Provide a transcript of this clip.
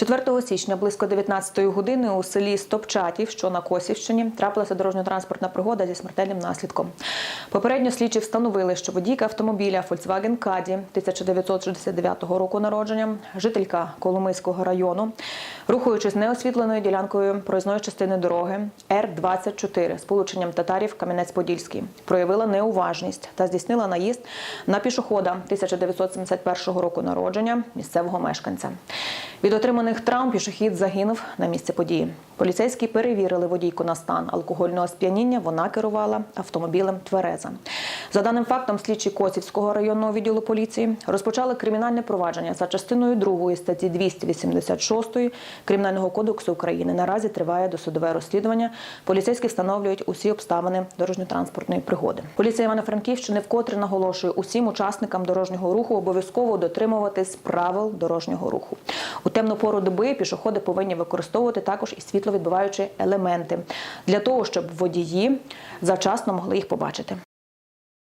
4 січня близько 19 години у селі Стопчатів, що на Косівщині, трапилася дорожньо-транспортна пригода зі смертельним наслідком. Попередньо слідчі встановили, що водійка автомобіля Volkswagen Caddy 1969 року народження, жителька Коломийського району, рухаючись неосвітленою ділянкою проїзної частини дороги Р-24 з полученням татарів Кам'янець-Подільський, проявила неуважність та здійснила наїзд на пішохода 1971 року народження місцевого мешканця. Від отриманих травм пішохід загинув на місці події. Поліцейські перевірили водійку на стан алкогольного сп'яніння. Вона керувала автомобілем Твереза. За даним фактом, слідчі Косівського районного відділу поліції розпочали кримінальне провадження за частиною 2 статті 286 Кримінального кодексу України. Наразі триває досудове розслідування. Поліцейські встановлюють усі обставини дорожньо-транспортної пригоди. Поліція Івано-Франківщини вкотре наголошує усім учасникам дорожнього руху обов'язково дотримуватись правил дорожнього руху. У темну пору доби пішоходи повинні використовувати також і світловідбиваючі елементи для того, щоб водії завчасно могли їх побачити.